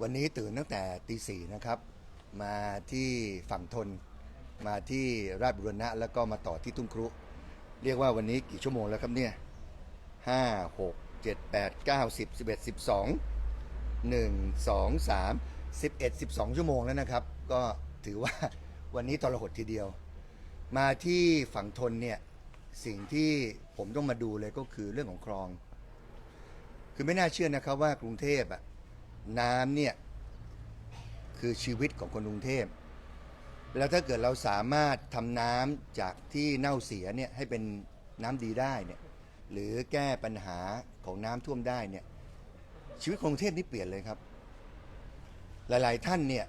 วันนี้ตื่นตั้งแต่ตีสี่นะครับ มาที่ฝั่งทน มาที่ราชบุรณะแล้วก็มาต่อที่ทุ่งครุ เรียกว่าวันนี้กี่ชั่วโมงแล้วครับเนี่ยห้าหกเจ็ดแปดเก้าสิบสิบเอ็ดสิบสองหนึ่งสองสามสิบเอ็ดสิบสองชั่วโมงแล้วนะครับ ก็ถือว่าวันนี้ทรหดทีเดียว มาที่ฝั่งทนเนี่ยสิ่งที่ผมต้องมาดูเลยก็คือเรื่องของคลอง คือไม่น่าเชื่อนะครับว่ากรุงเทพอะ น้ำเนี่ยคือชีวิตของคนกรุงเทพ แล้วถ้าเกิดเราสามารถทำน้ำจากที่เน่าเสียเนี่ยให้เป็นน้ำดีได้เนี่ยหรือแก้ปัญหาของน้ำท่วมได้เนี่ยชีวิตกรุงเทพนี่เปลี่ยนเลยครับ หลายๆท่านเนี่ย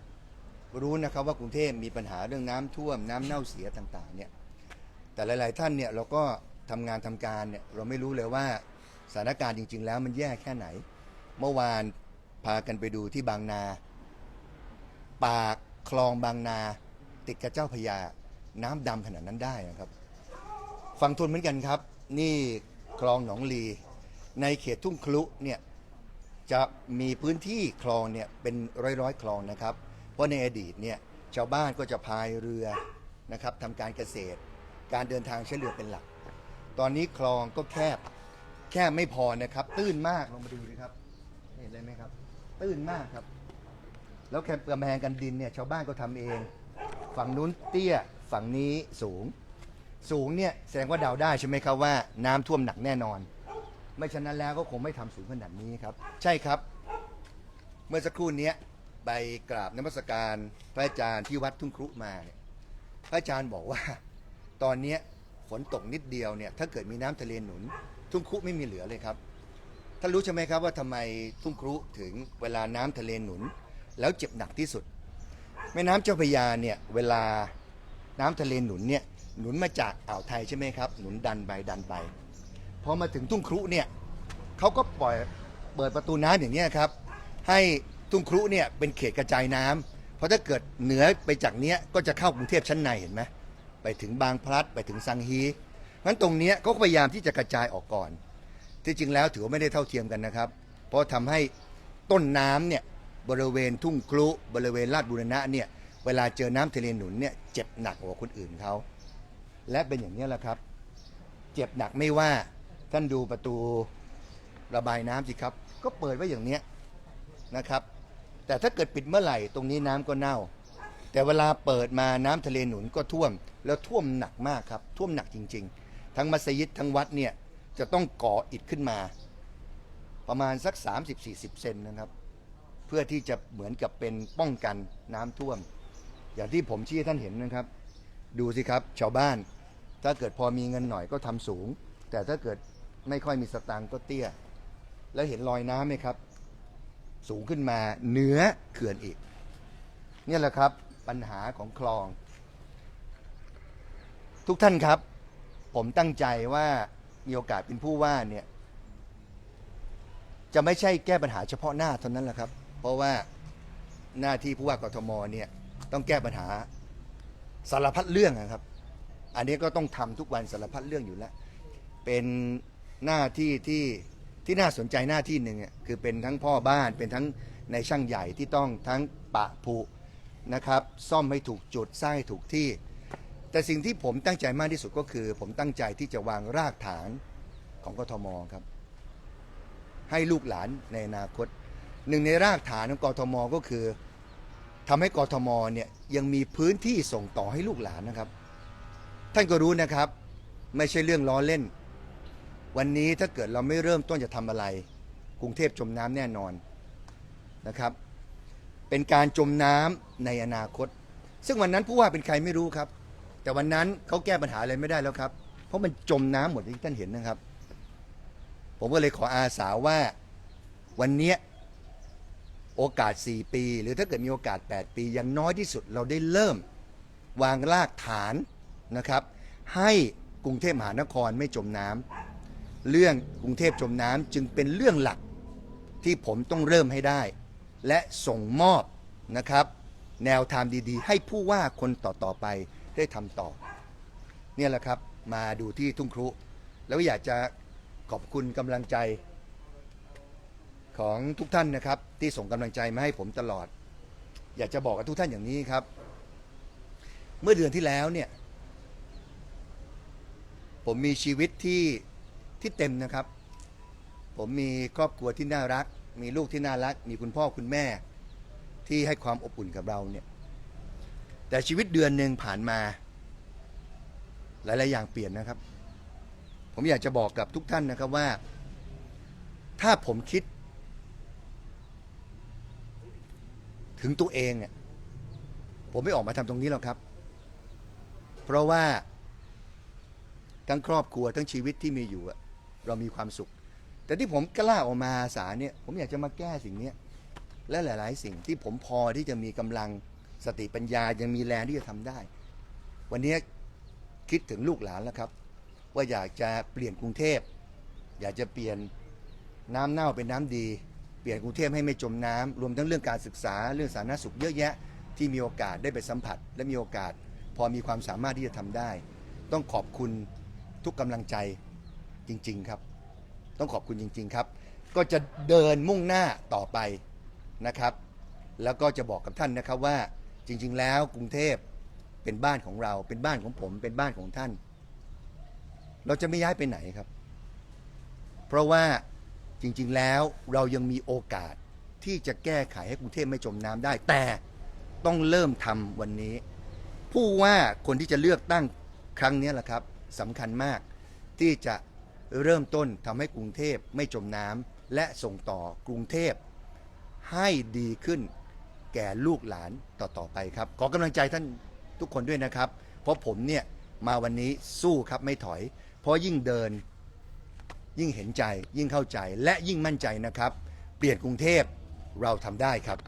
รู้นะครับว่ากรุงเทพมีปัญหาเรื่องน้ำท่วม น้ำเน่าเสียต่างๆเนี่ยแต่หลาย ๆ ท่านเนี่ยเราก็ทำงานทำการเนี่ยเราไม่รู้เลยว่าสถานการณ์จริง ๆ แล้วมันแย่แค่ไหน เมื่อวาน พากันไปดูที่บางนา ปากคลองบางนา ติดกับเจ้าพระยา น้ำดำขนาดนั้นได้นะครับ ฝั่งทนเหมือนกันครับ นี่คลองหนองลี ในเขตทุ่งคลุเนี่ยจะมีพื้นที่คลองเนี่ยเป็นร้อยร้อยคลองนะครับ เพราะในอดีตเนี่ยชาวบ้านก็จะพายเรือนะครับทำการเกษตร การเดินทางใช้เรือเป็นหลัก ตอนนี้คลองก็แคบแคบไม่พอนะครับ ตื้นมากลองมาดูดิครับ เห็นเลยไหมครับ ตื้นมากครับ แล้วแคมกำแพงกันดินเนี่ยชาวบ้านก็ทำเอง ฝั่งนู้นเตี้ยฝั่งนี้สูง สูงเนี่ยแสดงว่าเดาได้ใช่ไหมครับว่าน้ำท่วมหนักแน่นอน ไม่ฉะนั้นแล้วก็คงไม่ทำสูงขนาดนี้ครับ ใช่ครับ เมื่อสักครู่เนี้ยไปกราบนมัสการพระอาจารย์ที่วัดทุ่งครุมาเนี่ยพระอาจารย์บอกว่า ตอนเนี้ยฝนตกนิดเดียวเนี่ยถ้าเกิดมีน้ำทะเลหนุน ทุ่งครุไม่มีเหลือเลยครับ ท่านรู้ใช่ไหมครับว่าทำไมทุ่งครุถึงเวลาน้ำทะเลหนุน แล้วเจ็บหนักที่สุด แม่น้ำเจ้าพระยาเนี่ยเวลาน้ำทะเลหนุนเนี่ยหนุนมาจากอ่าวไทยใช่ไหมครับ หนุนดันไปดันไปพอมาถึงทุ่งครุเนี่ยเขาก็ปล่อยเปิดประตูน้ำอย่างเนี้ยครับ ให้ทุ่งครุเนี่ยเป็นเขตกระจายน้ำเพราะถ้าเกิดเหนือไปจากเนี้ยก็จะเข้ากรุงเทพชั้นในเห็นไหมไปถึงบางพลัดไปถึงสังฮีงั้นตรงเนี้ยเขาก็พยายามที่จะกระจายออกก่อน ที่จริงแล้วถือว่าไม่ได้เท่าเทียมกันนะครับ เพราะทำให้ต้นน้ำเนี่ยบริเวณทุ่งครุบริเวณลาดบุรณะเนี่ยเวลาเจอน้ำทะเลหนุนเนี่ยเจ็บหนักกว่าคนอื่นเขาและเป็นอย่างนี้แหละครับ เจ็บหนักไม่ว่าท่านดูประตูระบายน้ำสิครับ ก็เปิดไว้อย่างเนี้ยนะครับ แต่ถ้าเกิดปิดเมื่อไหร่ตรงนี้น้ำก็เน่า แต่เวลาเปิดมาน้ำทะเลหนุนก็ท่วม แล้วท่วมหนักมากครับ ท่วมหนักจริง ๆ ทั้งมัสยิดทั้งวัดเนี่ย จะต้องก่ออิฐขึ้นมา ประมาณสัก 30-40 เซนนะครับ เพื่อที่จะเหมือนกับเป็นป้องกันน้ำท่วม อย่างที่ผมชี้ให้ท่านเห็นนะครับ ดูสิครับชาวบ้าน ถ้าเกิดพอมีเงินหน่อยก็ทำสูง แต่ถ้าเกิดไม่ค่อยมีสตางค์ก็เตี้ย แล้วเห็นรอยน้ำไหมครับ สูงขึ้นมาเหนือเขื่อนอีก เนี่ยแหละครับปัญหาของคลอง ทุกท่านครับ ผมตั้งใจว่า มีโอกาสเป็นผู้ว่าเนี่ยจะไม่ใช่แก้ปัญหาเฉพาะหน้าเท่านั้นแหละครับ เพราะว่าหน้าที่ผู้ว่ากทมเนี่ยต้องแก้ปัญหาสารพัดเรื่องนะครับ อันนี้ก็ต้องทำทุกวันสารพัดเรื่องอยู่แล้ว เป็นหน้าที่ที่ที่น่าสนใจหน้าที่หนึ่งคือเป็นทั้งพ่อบ้านเป็นทั้งในช่างใหญ่ที่ต้องทั้งปะผุนะครับ ซ่อมให้ถูกจุดสร้างให้ถูกที่ แต่สิ่งที่ผมตั้งใจมากที่สุดก็คือ ผมตั้งใจที่จะวางรากฐานของกทมครับ ให้ลูกหลานในอนาคต หนึ่งในรากฐานของกทมก็คือทำให้กทมเนี่ยยังมีพื้นที่ส่งต่อให้ลูกหลานนะครับ ท่านก็รู้นะครับ ไม่ใช่เรื่องล้อเล่น วันนี้ถ้าเกิดเราไม่เริ่มต้นจะทำอะไร กรุงเทพจมน้ำแน่นอนนะครับ เป็นการจมน้ำในอนาคต ซึ่งวันนั้นผู้ว่าเป็นใครไม่รู้ครับ แต่วันนั้นเขาแก้ปัญหาอะไรไม่ได้แล้วครับ เพราะมันจมน้ำหมดที่ท่านเห็นนะครับ ผมก็เลยขออาสาว่าวันเนี้ยโอกาส 4 ปี หรือถ้าเกิดมีโอกาส 8 ปีอยังน้อยที่สุดเราได้เริ่ม วางรากฐานนะครับ ให้กรุงเทพมหานครไม่จมน้ำเรื่องกรุงเทพจมน้ำจึงเป็นเรื่องหลักที่ผมต้องเริ่มให้ได้ และส่งมอบนะครับ แนวทางดีๆ ให้ผู้ว่าคนต่อๆไป ได้ทำต่อ เนี่ยแหละครับมาดูที่ทุ่งครุ แล้วอยากจะขอบคุณกำลังใจของทุกท่านนะครับ ที่ส่งกำลังใจมาให้ผมตลอด อยากจะบอกกับทุกท่านอย่างนี้ครับ เมื่อเดือนที่แล้วเนี่ย ผมมีชีวิตที่ที่เต็มนะครับ ผมมีครอบครัวที่น่ารัก มีลูกที่น่ารัก มีคุณพ่อคุณแม่ที่ให้ความอบอุ่นกับเราเนี่ย แต่ชีวิตเดือนหนึ่งผ่านมา หลาย ๆ อย่างเปลี่ยนนะครับ ผมอยากจะบอกกับทุกท่านนะครับว่า ถ้าผมคิด ถึงตัวเองเนี่ยผมไม่ออกมาทำตรงนี้หรอกครับ เพราะว่าทั้งครอบครัวทั้งชีวิตที่มีอยู่เรามีความสุข แต่ที่ผมกล้าออกมาอาสาเนี่ย ผมอยากจะมาแก้สิ่งนี้และหลาย ๆ สิ่งที่ผมพอที่จะมีกำลัง สติปัญญายังมีแรงที่จะทำได้ วันนี้คิดถึงลูกหลานแล้วครับ ว่าอยากจะเปลี่ยนกรุงเทพ อยากจะเปลี่ยนน้ำเน่าเป็นน้ำดี เปลี่ยนกรุงเทพให้ไม่จมน้ำรวมทั้งเรื่องการศึกษาเรื่องสาธารณสุขเยอะแยะที่มีโอกาสได้ไปสัมผัส และมีโอกาส พอมีความสามารถที่จะทำได้ ต้องขอบคุณทุกกำลังใจจริง ๆครับ ต้องขอบคุณจริง ๆครับ ก็จะเดินมุ่งหน้าต่อไปนะครับ แล้วก็จะบอกกับท่านนะครับว่า จริง ๆ แล้วกรุงเทพเป็นบ้านของเรา เป็นบ้านของผม เป็นบ้านของท่าน เราจะไม่ย้ายไปไหนครับ เพราะว่าจริง ๆ แล้วเรายังมีโอกาสที่จะแก้ไขให้กรุงเทพไม่จมน้ำได้ แต่ต้องเริ่มทำวันนี้ ผู้ว่าคนที่จะเลือกตั้งครั้งนี้แหละครับสำคัญมากที่จะเริ่มต้นทำให้กรุงเทพไม่จมน้ำและส่งต่อกรุงเทพให้ดีขึ้น แก่ลูกหลานต่อๆไปครับ ขอกำลังใจท่านทุกคนด้วยนะครับ เพราะผมเนี่ยมาวันนี้สู้ครับไม่ถอย เพราะยิ่งเดิน ยิ่งเห็นใจ ยิ่งเข้าใจและยิ่งมั่นใจนะครับ เปลี่ยนกรุงเทพเราทำได้ครับ